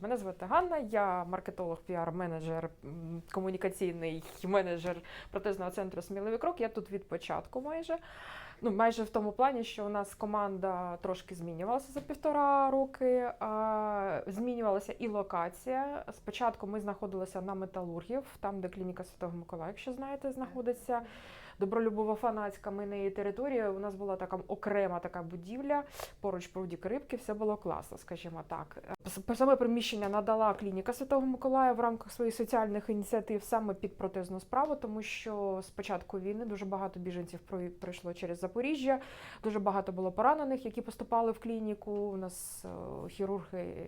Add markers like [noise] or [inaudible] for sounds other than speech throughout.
Мене звати Ганна, я маркетолог, піар-менеджер, комунікаційний менеджер протезного центру Сміливий крок. Я тут від початку майже. Ну, майже в тому плані, що у нас команда трошки змінювалася за півтора роки. Змінювалася і локація. Спочатку ми знаходилися на металургів, там, де клініка Святого Миколая, якщо знаєте, знаходиться. Добролюбова фанатська ми на її території. У нас була така окрема така будівля, поруч прудік рибки, все було класно, скажімо так. Саме приміщення надала клініка Святого Миколая в рамках своїх соціальних ініціатив саме під протезну справу, тому що з початку війни дуже багато біженців пройшло через Запоріжжя, дуже багато було поранених, які поступали в клініку. У нас е, хірурги,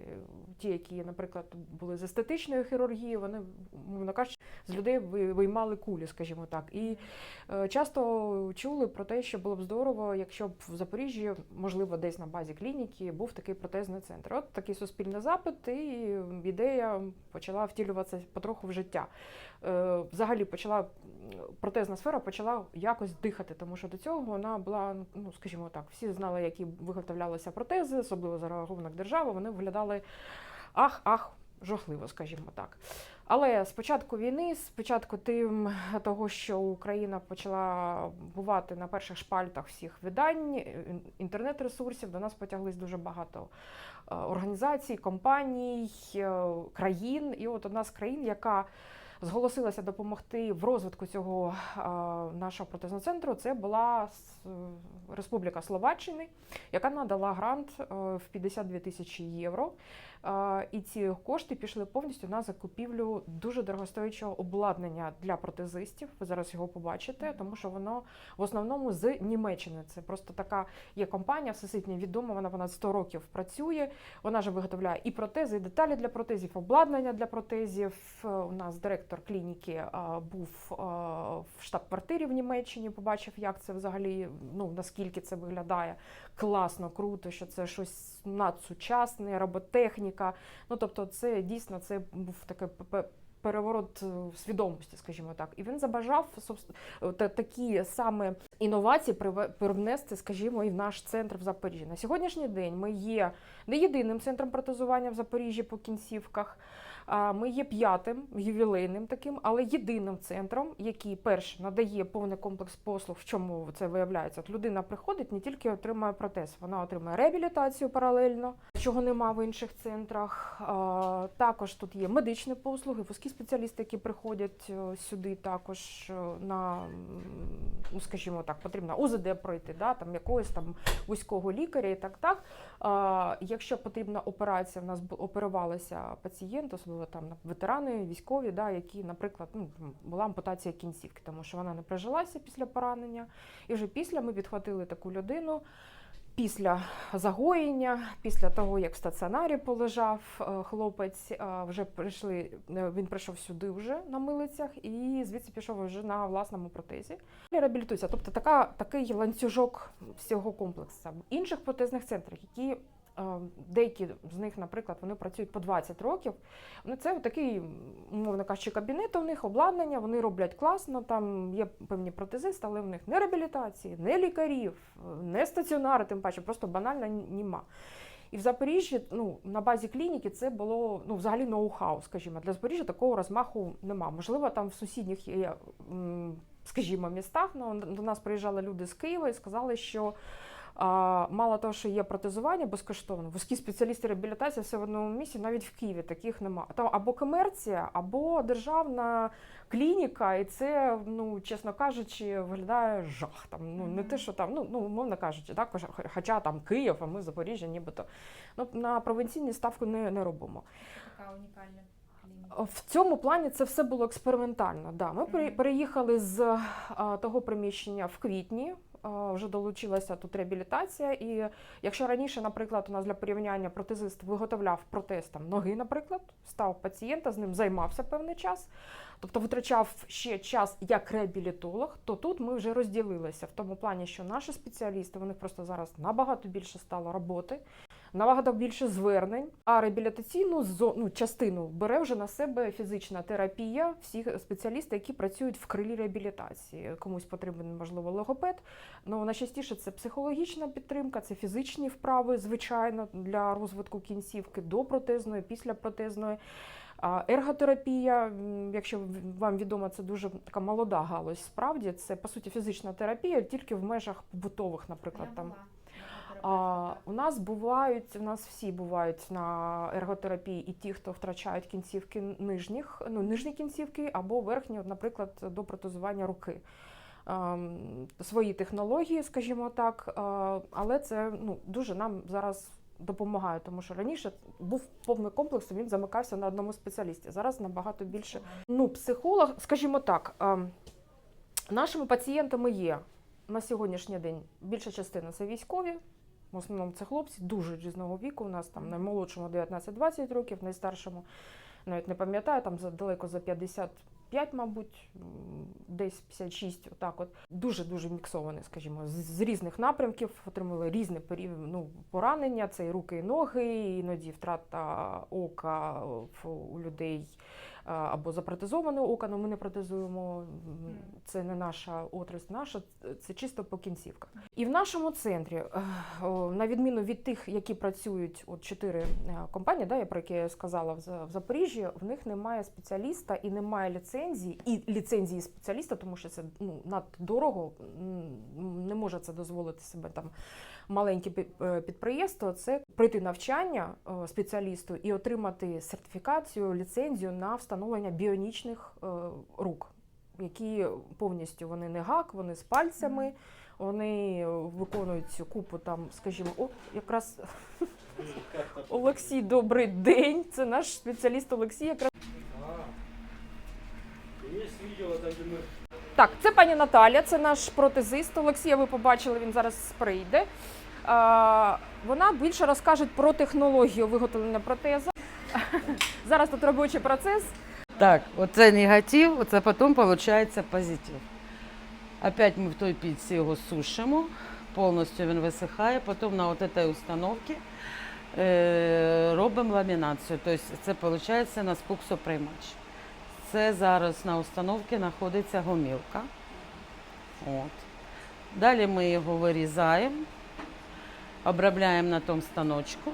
ті, які, наприклад, були з естетичної хірургії, вони, мовно кажучи, з людей виймали кулі, скажімо так. І Е, Часто чули про те, що було б здорово, якщо б в Запоріжжі, можливо, десь на базі клініки, був такий протезний центр. От такий суспільний запит, і ідея почала втілюватися потроху в життя. Е, Взагалі почала протезна сфера почала якось дихати, тому що до цього вона була, ну скажімо так, всі знали, які виготовлялися протези, особливо за рахунок держави. Вони виглядали ах, ах, жахливо, скажімо так. Але з початку війни, з початку тим того, що Україна почала бувати на перших шпальтах всіх видань, інтернет-ресурсів, до нас потяглись дуже багато е, організацій, компаній, е, країн. І от одна з країн, яка зголосилася допомогти в розвитку цього е, нашого протезного центру, це була Республіка Словаччини, яка надала грант е, в 52 тисячі євро. І ці кошти пішли повністю на закупівлю дуже дорогостоячого обладнання для протезистів. Ви зараз його побачите, тому що воно в основному з Німеччини. Це просто така є компанія, всесвітньо відома. Вона понад 100 років працює. Вона ж виготовляє і протези, і деталі для протезів, обладнання для протезів. Е, У нас директор клініки е, був е, в штаб-квартирі в Німеччині. Побачив, як це взагалі, ну наскільки це виглядає класно, круто, що це щось надсучасне, роботехніка. Ну тобто, це дійсно це був такий пе- переворот е, свідомості, скажімо так. І він забажав такі саме інновації привнести, скажімо, і в наш центр в Запоріжжі. На сьогоднішній день ми є не єдиним центром протезування в Запоріжжі по кінцівках. Ми є п'ятим ювілейним таким, але єдиним центром, який перше надає повний комплекс послуг. В чому це виявляється? От людина приходить, не тільки отримує протез, вона отримує реабілітацію паралельно, чого нема в інших центрах. Також тут є медичні послуги, вузькі спеціалісти, які приходять е, сюди, також е, на ну, скажімо так, потрібно УЗД пройти, да, там якогось там вузького лікаря і так так. Якщо потрібна операція, в нас оперувалися пацієнти, особливо там ветерани, військові, да, які, наприклад, ну, була ампутація кінцівки, тому що вона не прижилася після поранення. І вже після ми підхватили таку людину. Після загоєння, після того, як в стаціонарі полежав е, хлопець, е, вже прийшли. е, Він прийшов сюди вже на милицях, і звідси пішов вже на власному протезі. Реабілітується, тобто така, такий ланцюжок всього комплексу. В інших протезних центрах, які деякі з них, наприклад, вони працюють по 20 років. Ну, це такий, умовно кажучи, кабінет у них, обладнання, вони роблять класно, там є певні протезисти, але в них не реабілітації, не лікарів, не стаціонари, тим паче, просто банально німа. І в Запоріжжі, ну, на базі клініки це було ну, взагалі ноу-хау, скажімо. Для Запоріжжя такого розмаху нема. Можливо, там в сусідніх скажімо, містах, ну, до нас приїжджали люди з Києва і сказали, що мало того, що є протезування безкоштовно, вузькі спеціалісти реабілітації все в одному місці, навіть в Києві таких немає. Там або комерція, або державна клініка, і це, ну чесно кажучи, виглядає жах. Там ну не те, що там, ну ну умовно кажучи, так хоч- хоча там Київ, а ми Запоріжжя, нібито ну на провінційні ставку не, не робимо. Така унікальна клініка. В цьому плані це все було експериментально. Да, ми переїхали з того приміщення в квітні. Вже долучилася тут реабілітація, і якщо раніше, наприклад, у нас для порівняння протезист виготовляв протез там ноги, наприклад, став пацієнта, з ним займався певний час, тобто витрачав ще час як реабілітолог, то тут ми вже розділилися в тому плані, що наші спеціалісти, них просто зараз набагато більше стало роботи. Набагато більше звернень. А реабілітаційну зо- ну, частину бере вже на себе фізична терапія, всі спеціалісти, які працюють в крилі реабілітації. Комусь потрібен, можливо, логопед. Ну найчастіше це психологічна підтримка, це фізичні вправи, звичайно, для розвитку кінцівки до протезної, після протезної. Ерготерапія, якщо вам відомо, це дуже така молода галузь. Справді це по суті фізична терапія, тільки в межах побутових, наприклад, Я там. була А, у нас бувають, у нас всі бувають на ерготерапії і ті, хто втрачають кінцівки нижніх, ну нижні кінцівки або верхні, наприклад, до протезування руки. Ем, свої технології, скажімо так, е, але це ну, дуже нам зараз допомагає, тому що раніше був повний комплекс, він замикався на одному спеціалісті. Зараз набагато більше. Ну, психолог, скажімо так, ем, нашими пацієнтами є на сьогоднішній день більша частина це військові. В основному це хлопці дуже різного віку. У нас там наймолодшому 19-20 років, найстаршому навіть не пам'ятаю, там далеко за 55, мабуть, десь 56, отак от. Дуже-дуже міксовані, скажімо, з, різних напрямків, отримали різне ну, поранення, це і руки, і ноги, іноді втрата ока у людей або запротезоване око, але ми не протезуємо, це не наша отрасль, наша, це чисто по кінцівках. І в нашому центрі, е, на відміну від тих, які працюють, от чотири е, компанії, да, я про які я сказала в За- в Запоріжжі, в них немає спеціаліста і немає ліцензії, і ліцензії спеціаліста, тому що це ну, надто дорого, не може це дозволити себе там маленьке е, підприємство. Це пройти навчання е, спеціалісту і отримати сертифікацію, ліцензію на встановлення біонічних е, рук. Які повністю вони не гак, вони з пальцями, вони виконують цю купу там, скажімо, о, якраз [laughs] Олексій, добрий день. Це наш спеціаліст Олексій. Якраз Есть видео, там, мы так, це пані Наталя, це наш протезист Олексія. Ви побачили, він зараз прийде. Вона більше розкаже про технологію виготовлення протеза. [laughs] Зараз тут робочий процес. Так, оце негатив, оце потім виходить позитив. Опять ми в той піці його сушимо, повністю він висихає, потім на цій установці е, робимо ламінацію. Тобто це виходить на спуксоприймач. Це зараз на установці знаходиться гомілка. От. Далі ми його вирізаємо, обробляємо на тому станочку.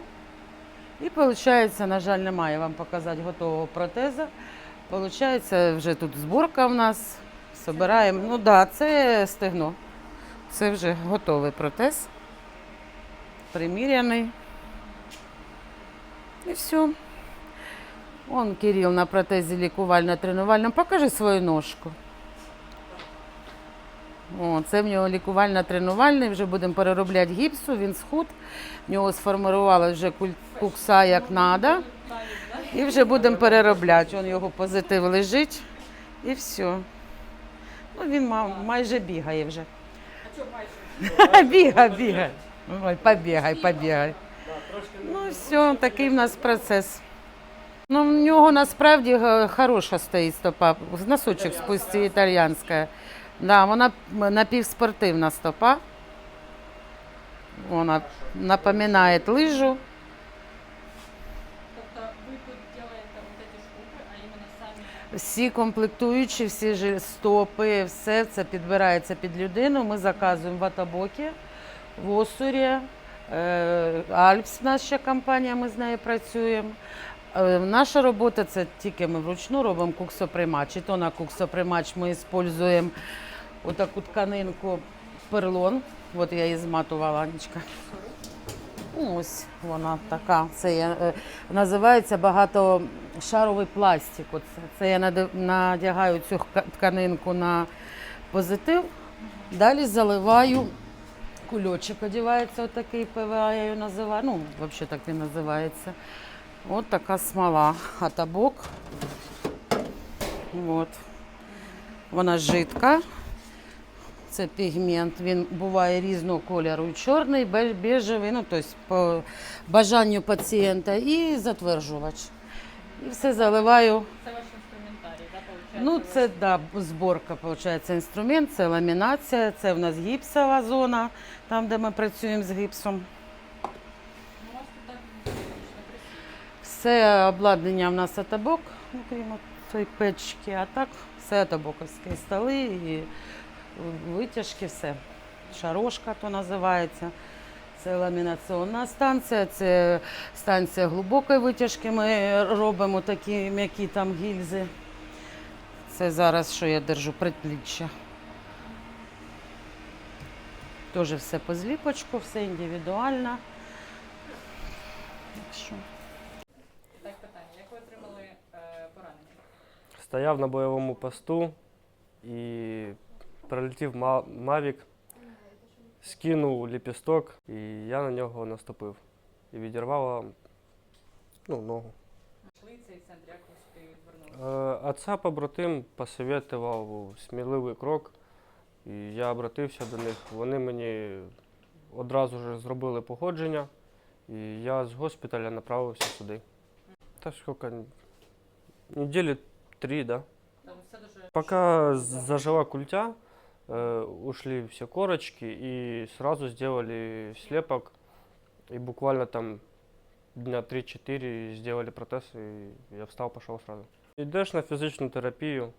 І виходить, на жаль, немає вам показати готового протеза. Получається, вже тут зборка в нас. Собираємо. Ну так, да, це стегно. Це вже готовий протез. Приміряний. І все. Он Кирил на протезі лікувально-тренувальному. Покажи свою ножку. О, це в нього лікувально-тренувальний, вже будемо переробляти гіпсу, він схуд. В нього сформувалася вже кукса як треба. І вже будемо переробляти. Он його позитив лежить і все. Ну, він ма- майже бігає вже. [laughs] Бігай, бігай. Ой, побігай, побігай. Ну все, такий в нас процес. Ну, в нього насправді хороша стоїть стопа. Носочок спусті італіянська. Да, вона напівспортивна стопа. Вона напоминає лижу. Тобто ви тут робите вот эти штуки, а іменно самі Всі комплектуючі, всі ж стопи, все це підбирається під людину. Ми заказуємо в Атабокі, в Осурі, е, Альпс, наша компанія, ми з нею працюємо. Е, Наша робота це тільки ми вручну робимо куксоприймач. І то на куксоприймач ми використовуємо отаку тканинку перлон. От я її зматувала, Анечка. Ось вона така. Це я, е, називається багатошаровий пластик. Оце. Це я надягаю цю тканинку на позитив. Далі заливаю кульочок, одягається отакий ПВА, я його називаю. Ну, взагалі так він називається. От така смола. Атабок. От. Вона жидка. Це пігмент. Він буває різного кольору. Чорний, бе- бежевий, ну тобто по бажанню пацієнта і затверджувач. І все заливаю. це ваш інструментарій, да, получається? Ну, це да, зборка, виходить, інструмент, це ламінація, це в нас гіпсова зона, там, де ми працюємо з гіпсом. Ну, у вас тут так Все обладнання в нас атабок, ну, крім цієї печки, а так все атабоковські столи і витяжки, все. Шарошка то називається. Це ламінаційна станція, це станція глибокої витяжки. Ми робимо такі м'які там гільзи. Це зараз, що я держу, предпліччя. Теж все по зліпочку, все індивідуально. Так, питання. Як ви отримали е, поранення? Стояв на бойовому посту і прилетів Мавік, скинув ліпісток, і я на нього наступив. І відірвало ну, ногу. Йшли цей центр, як ви сюди відвернули? Е, побратим посоветував сміливий крок, і я обратився до них. Вони мені одразу ж зробили погодження, і я з госпіталя направився сюди. Та скільки? Неділі три, да? Пока зажила культя, э, ушли все корочки и сразу сделали слепок. И буквально там дня 3-4 сделали протез, и я встал, пошел сразу. Идешь на физическую терапию,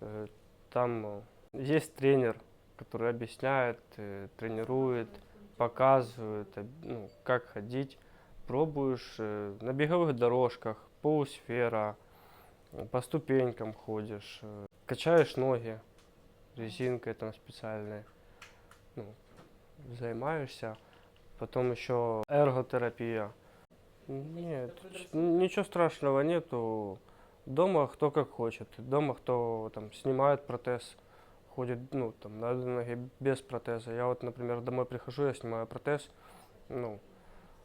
э, там э, есть тренер, который объясняет, э, тренирует, показывает, ну, как ходить. Пробуешь э, на беговых дорожках, полусфера, по ступенькам ходишь, э, качаешь ноги резинкой там специальной, ну, займаешься. Потом еще эрготерапия. Нет, ч- ничего страшного нету. Дома кто как хочет. Дома кто там снимает протез, ходит, ну, там, на одной ноге без протеза. Я вот, например, домой прихожу, я снимаю протез, ну,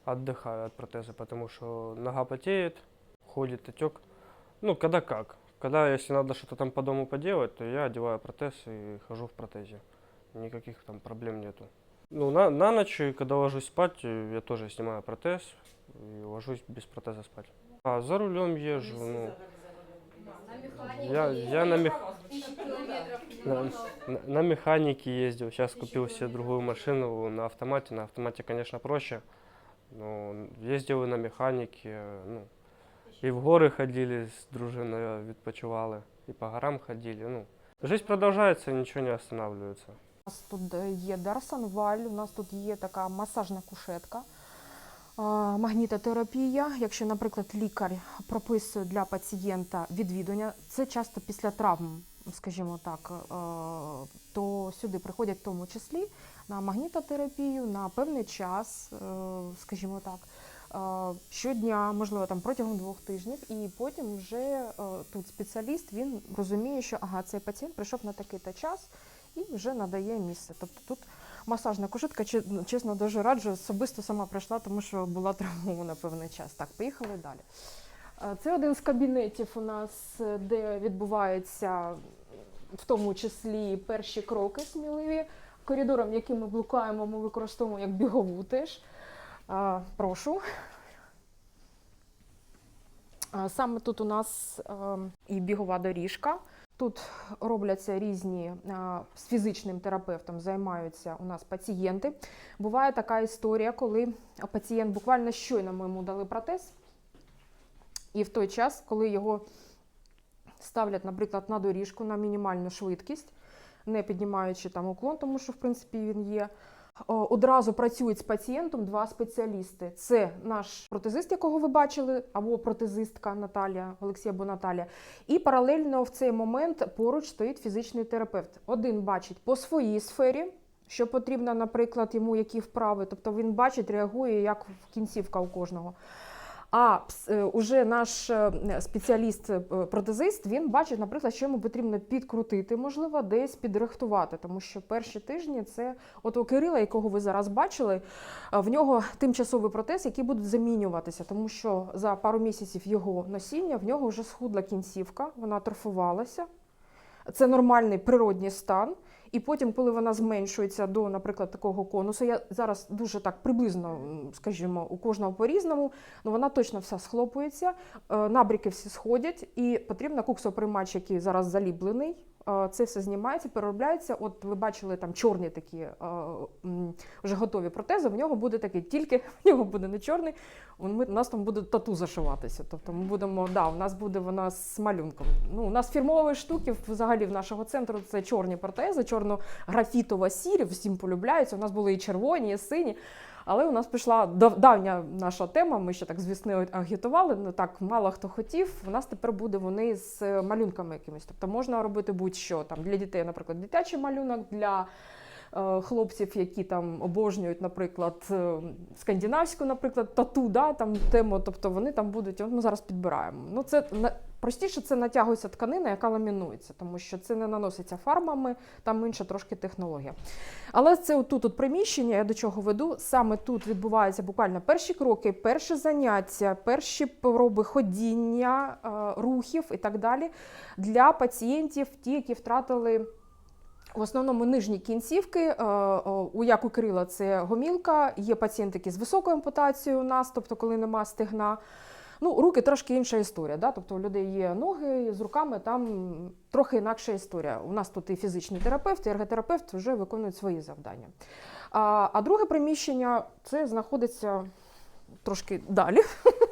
отдыхаю от протеза, потому что нога потеет, ходит отек. Ну, когда как. Когда, если надо что-то там по дому поделать, то я одеваю протез и хожу в протезе. Никаких там проблем нету. Ну, на, на ночь, когда ложусь спать, э, я тоже снимаю протез и ложусь без протеза спать. А за рулем езжу, ну, На механике я, я на, мех, тысячи километров не на, мотал. на- на механике ездил. Сейчас купил себе другую машину на автомате. На автомате, конечно, проще. Но ездил и на механике. э, Ну, и в горы ходили с дружиной, відпочивали, и по горам ходили. Ну, жизнь продолжается, ничего не останавливается. У нас тут е, є Дарсанваль, у нас тут є така масажна кушетка, магнітотерапія. Якщо, наприклад, лікар прописує для пацієнта відвідування, це часто після травм, скажімо так, е, то сюди приходять в тому числі на магнітотерапію на певний час, е, скажімо так. Щодня, можливо, там протягом двох тижнів, і потім вже тут спеціаліст він розуміє, що ага, цей пацієнт прийшов на такий-то час, і вже надає місце. Тобто тут масажна кушетка, ну, чесно, дуже раджу, особисто сама прийшла, тому що була травмована певний час. Так, поїхали далі. Це один з кабінетів у нас, де відбуваються в тому числі перші кроки сміливі. Коридором, яким ми блукаємо, ми використовуємо як бігову теж. Прошу. Саме тут у нас і бігова доріжка. Тут робляться різні з фізичним терапевтом займаються у нас пацієнти. Буває така історія, коли пацієнт буквально щойно ми йому дали протез, і в той час, коли його ставлять, наприклад, на доріжку на мінімальну швидкість, не піднімаючи там уклон, тому що в принципі він є. О, Одразу працюють з пацієнтом два спеціалісти. Це наш протезист, якого ви бачили, або протезистка Наталія, Олексія або Наталія. І паралельно в цей момент поруч стоїть фізичний терапевт. Один бачить по своїй сфері, що потрібно, наприклад, йому які вправи. Тобто він бачить, реагує як в кінцівка у кожного. А е, уже наш е, спеціаліст-протезист він бачить, наприклад, що йому потрібно підкрутити, можливо, десь підрихтувати, тому що перші тижні це от у Кирила, якого ви зараз бачили, е, в нього тимчасовий протез, який буде замінюватися, тому що за пару місяців його носіння в нього вже схудла кінцівка, вона атрофувалася. Це нормальний природній стан. І потім, коли вона зменшується до, наприклад, такого конусу, я зараз дуже так приблизно, скажімо, у кожного по-різному, ну вона точно вся схлопується, е, набріки всі сходять, і потрібно куксоприймач, який зараз заліплений, е, це все знімається, переробляється. От ви бачили там чорні такі е, вже готові протези. В нього буде такий, тільки [laughs] в нього буде не чорний. Ми, у нас там буде тату зашиватися. Тобто ми будемо, да, у нас буде вона з малюнком. Ну, у нас фірмової штуки взагалі в нашого центру це чорні протези, чорно-графітова сірі, всім полюбляються. У нас були і червоні, і сині. Але у нас пішла дав- давня наша тема. Ми ще так з агітували. Ну так мало хто хотів. У нас тепер буде вони з малюнками якимись. Тобто можна робити будь-що там для дітей, наприклад, дитячий малюнок для. Е, Хлопців, які там обожнюють, наприклад, е, скандинавську, наприклад, тату, да, там тему, тобто вони там будуть. От ми зараз підбираємо. Ну це простіше, це натягується тканина, яка ламінується, тому що це не наноситься фарбами, там інша трошки технологія. Але це отут от приміщення, я до чого веду. Саме тут відбуваються буквально перші кроки, перші заняття, перші проби ходіння, е, рухів і так далі для пацієнтів, ті, які втратили. В основному нижні кінцівки, е, у як у Кирила це гомілка, є пацієнти, з високою ампутацією у нас, тобто коли нема стегна. Ну, руки трошки інша історія. Да? Тобто у людей є ноги з руками, там трохи інакша історія. У нас тут і фізичний терапевт, і ерготерапевт вже виконують свої завдання. А, а друге приміщення це знаходиться трошки далі. [laughs]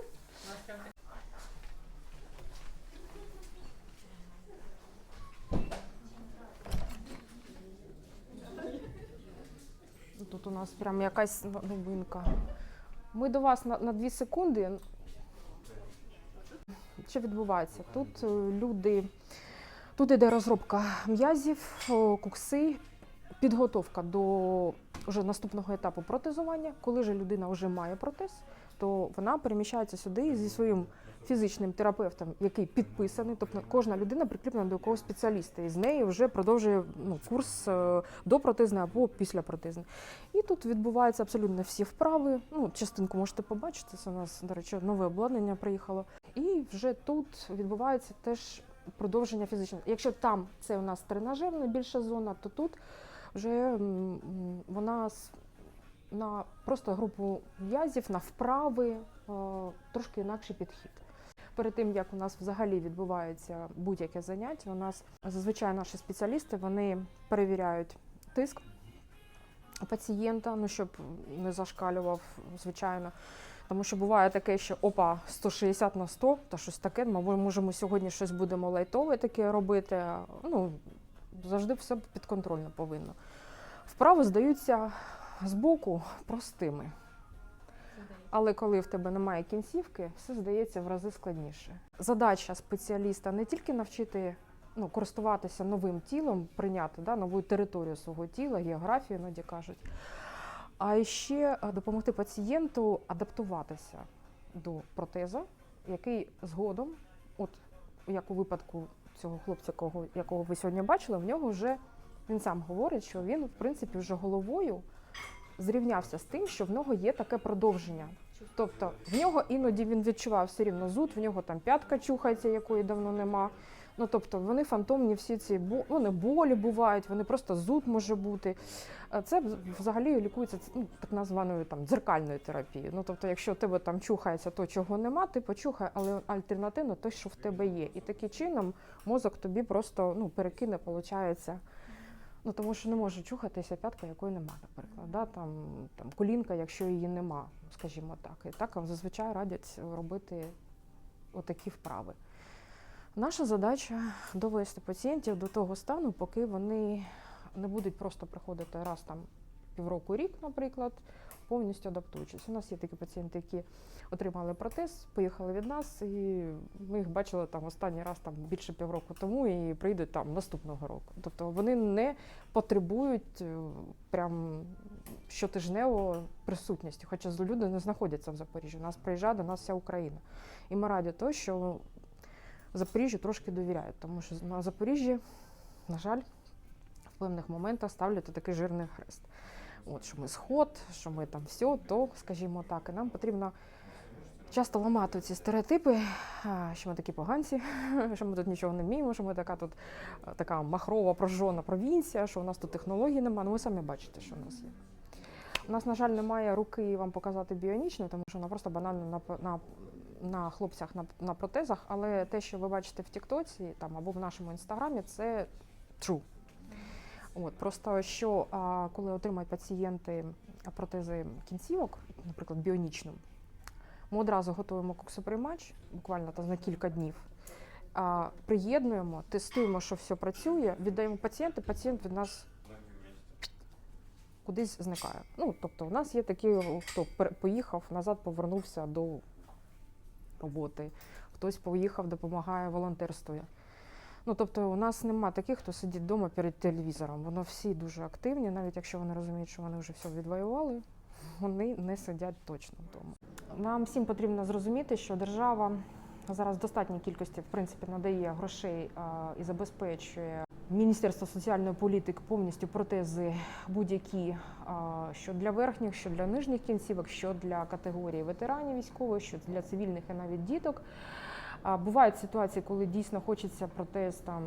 У нас прям якась новинка. Ми до вас на, на 2 секунди. Що відбувається? Тут е, люди, тут іде розробка м'язів, кукси, підготовка до вже наступного етапу протезування. Коли ж людина вже має протез, то вона переміщається сюди зі своїм фізичним терапевтом, який підписаний. Тобто кожна людина прикріплена до якогось спеціаліста, і з нею вже продовжує ну, курс е, до протезний або після протезний. І тут відбуваються абсолютно всі вправи. Ну, частинку можете побачити. Це у нас, до речі, нове обладнання приїхало. І вже тут відбувається теж продовження фізичного. Якщо там це у нас тренажерна більша зона, то тут вже вона на просто групу м'язів, на вправи, е, трошки інакший підхід. Перед тим як у нас взагалі відбувається будь-яке заняття, у нас зазвичай наші спеціалісти вони перевіряють тиск пацієнта, ну щоб не зашкалював, звичайно. Тому що буває таке, що опа, 160 на 100, та щось таке. Ми можемо сьогодні щось будемо лайтове таке робити. Ну, завжди все підконтрольно повинно. Вправи здаються збоку простими. Але коли в тебе немає кінцівки, все здається в рази складніше. Задача спеціаліста не тільки навчити ну, користуватися новим тілом, прийняти да, нову територію свого тіла, географію, іноді кажуть, а ще е, допомогти пацієнту адаптуватися до протеза, який згодом, от як у випадку цього хлопця, кого, якого ви сьогодні бачили, в нього вже він сам говорить, що він, в принципі, вже головою зрівнявся з тим, що в нього є таке продовження. Тобто в нього іноді він відчував все рівно зуд, в нього там п'ятка чухається, якої давно нема. Ну тобто вони фантомні всі ці вони болі бувають, вони просто зуд може бути. Це взагалі лікується ну, так названою там дзеркальною терапією. Ну тобто, якщо у тебе там чухається то, чого нема, ти почухай, але альтернативно те, що в тебе є. І таким чином мозок тобі просто ну, перекине, виходить. Ну, тому що не може чухатися п'ятка, якої нема, наприклад. Да? Там, там, колінка, якщо її нема, скажімо так. І так зазвичай радять робити отакі вправи. Наша задача довести пацієнтів до того стану, поки вони не будуть просто приходити раз там півроку рік, наприклад, повністю адаптуючись. У нас є такі пацієнти, які отримали протез, поїхали від нас, і ми їх бачили там останній раз там більше півроку тому і прийдуть там наступного року. Тобто вони не потребують е, прям щотижнево присутності, хоча люди не знаходяться в Запоріжжі. У нас приїжджає до нас вся Україна. І ми раді того, що Запоріжжю трошки довіряють, тому що на Запоріжжі, на жаль, в певних моментах ставлять такий жирний хрест. От, що ми сход, що ми там все, то, скажімо так, і нам потрібно часто ламати ці стереотипи, що ми такі поганці, [laughs] що ми тут нічого не вміємо, що ми така тут така махрова, прожжена провінція, що у нас тут технологій немає. Ну ви самі бачите, що у нас є. У нас, на жаль, немає руки вам показати біонічно, тому що вона просто банально на, на, на хлопцях на, на протезах, але те, що ви бачите в Тіктоці там, або в нашому інстаграмі, це true. От, просто що коли отримають пацієнти протези кінцівок, наприклад, біонічну, ми одразу готуємо коксоприймач, буквально там на кілька днів. Приєднуємо, тестуємо, що все працює, віддаємо пацієнту, пацієнт від нас кудись зникає. Ну, тобто, у нас є такі, хто поїхав назад, повернувся до роботи, хтось поїхав, допомагає, волонтерствує. Ну, тобто, у нас нема таких, хто сидить вдома перед телевізором. Воно всі дуже активні, навіть якщо вони розуміють, що вони вже все відвоювали, вони не сидять точно вдома. Нам всім потрібно зрозуміти, що держава зараз в достатній кількості в принципі надає грошей і забезпечує Міністерство соціальної політики повністю протези будь-які, що для верхніх, що для нижніх кінцівок, що для категорії ветеранів військових, що для цивільних і навіть діток. А бувають ситуації, коли дійсно хочеться протез там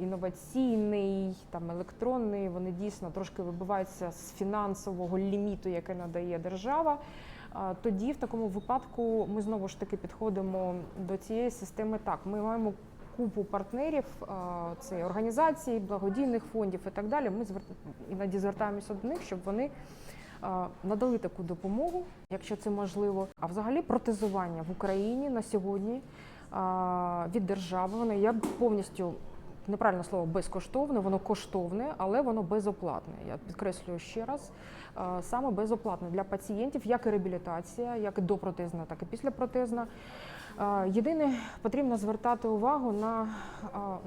інноваційний, там електронний. Вони дійсно трошки вибиваються з фінансового ліміту, яке надає держава. Тоді в такому випадку ми знову ж таки підходимо до цієї системи. Так, ми маємо купу партнерів, це організацій, благодійних фондів і так далі. Ми іноді звертаємося до них, щоб вони надали таку допомогу, якщо це можливо. А взагалі протезування в Україні на сьогодні від держави воно я повністю. Неправильне слово безкоштовне, воно коштовне, але воно безоплатне. Я підкреслюю ще раз, саме безоплатне для пацієнтів, як і реабілітація, як і допротезна, так і післяпротезна. Єдине, потрібно звертати увагу на,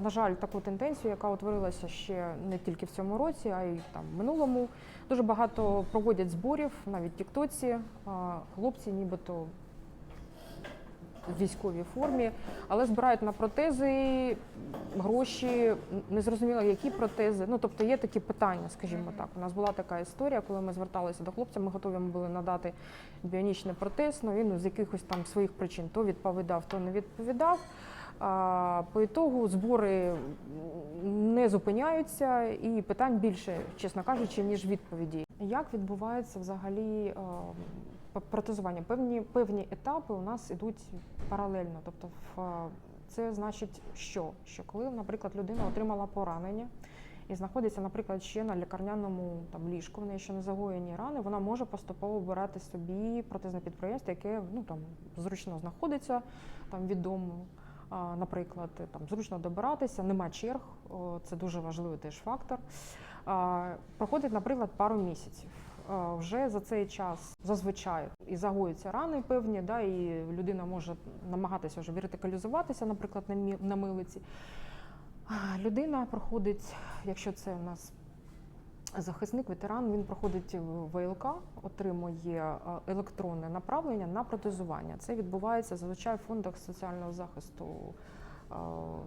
на жаль, таку тенденцію, яка утворилася ще не тільки в цьому році, а й там минулому. Дуже багато проводять зборів, навіть Тіктоці. Хлопці, нібито в військовій формі, але збирають на протези гроші, незрозуміло, які протези. Ну тобто є такі питання, скажімо так. У нас була така історія, коли ми зверталися до хлопця, ми готові були надати біонічний протез, але він з якихось там своїх причин то відповідав, то не відповідав. А, по ітогу збори не зупиняються, і питань більше, чесно кажучи, ніж відповіді. Як відбувається взагалі е, п- протезування? Певні певні етапи у нас ідуть паралельно. Тобто, в, е, це значить, що? Що коли, наприклад, людина отримала поранення і знаходиться, наприклад, ще на лікарняному там ліжку, в неї ще не загоєні рани, вона може поступово обирати собі протезне підприємство, яке ну там зручно знаходиться, там відомо. Наприклад, там зручно добиратися, нема черг, це дуже важливий теж фактор. Проходить, наприклад, пару місяців. Вже за цей час зазвичай і загоюються рани певні, да, і людина може намагатися вже вертикалізуватися, наприклад, на милиці. Людина проходить, якщо це у нас захисник, ветеран, він проходить ВЛК, отримує електронне направлення на протезування. Це відбувається зазвичай в фондах соціального захисту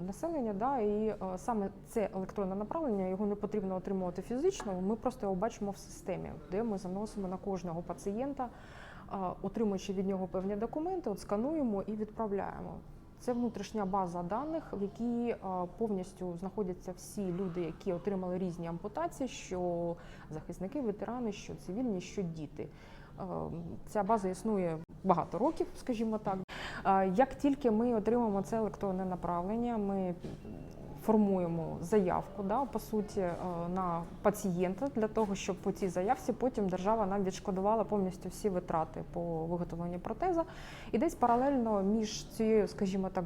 населення. Да, і е, саме це електронне направлення його не потрібно отримувати фізично. Ми просто його бачимо в системі, де ми заносимо на кожного пацієнта, отримуючи від нього певні документи, от скануємо і відправляємо. Це внутрішня база даних, в якій повністю знаходяться всі люди, які отримали різні ампутації, що захисники, ветерани, що цивільні, що діти. Е, Ця база існує багато років, скажімо так. Як тільки ми отримаємо це електронне направлення, ми формуємо заявку, да, по суті, е, на пацієнта для того, щоб по цій заявці потім держава нам відшкодувала повністю всі витрати по виготовленню протеза. І десь паралельно між цією, скажімо так,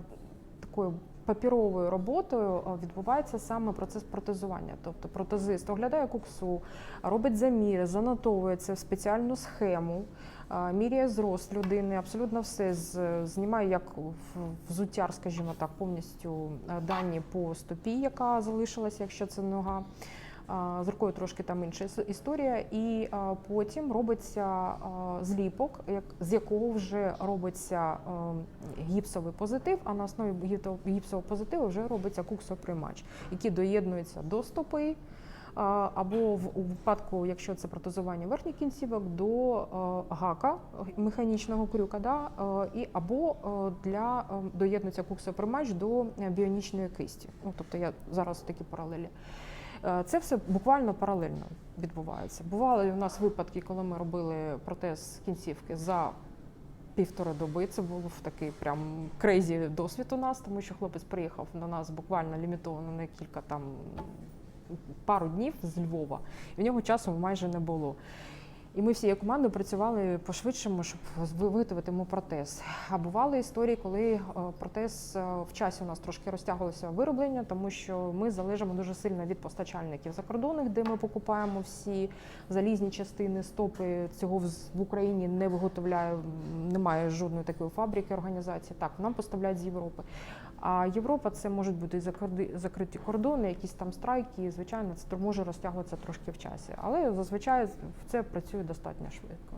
такою папіровою роботою е, відбувається саме процес протезування. Тобто протезист оглядає куксу, робить заміри, занотовує це в спеціальну схему, е, міряє зрост людини, абсолютно все знімає як взуття, скажімо так, повністю е, дані по стопі, яка залишилася, якщо це нога. З рукою трошки там інша історія, і потім робиться зліпок, з якого вже робиться гіпсовий позитив, а на основі гіпсового позитиву вже робиться куксоприймач, який доєднується до стопи, або в випадку, якщо це протезування верхніх кінцівок, до гака механічного крюка, да, і або для доєднується куксоприймач до е, біонічної кисті. Ну, тобто я зараз такі паралелі. Е, Це все буквально паралельно відбувається. Бували у нас випадки, коли ми робили протез кінцівки за півтори доби. Це був такий прям крейзі досвід у нас, тому що хлопець приїхав до нас буквально лімітовано на кілька там пару днів з Львова. І в нього часу майже не було. І ми всією командою працювали по-швидшому, щоб виготовити йому протез. А бували історії, коли е, протез е, в часі у нас трошки розтягувалося вироблення, тому що ми залежимо дуже сильно від постачальників закордонних, де ми покупаємо всі залізні частини, стопи. Цього в в Україні не виготовляє, немає жодної такої фабрики організації. Так, нам поставляють з Європи. А Європа це можуть бути закриті кордони, якісь там страйки. Звичайно, це може розтягуватися трошки в часі. Але зазвичай це працює достатньо швидко.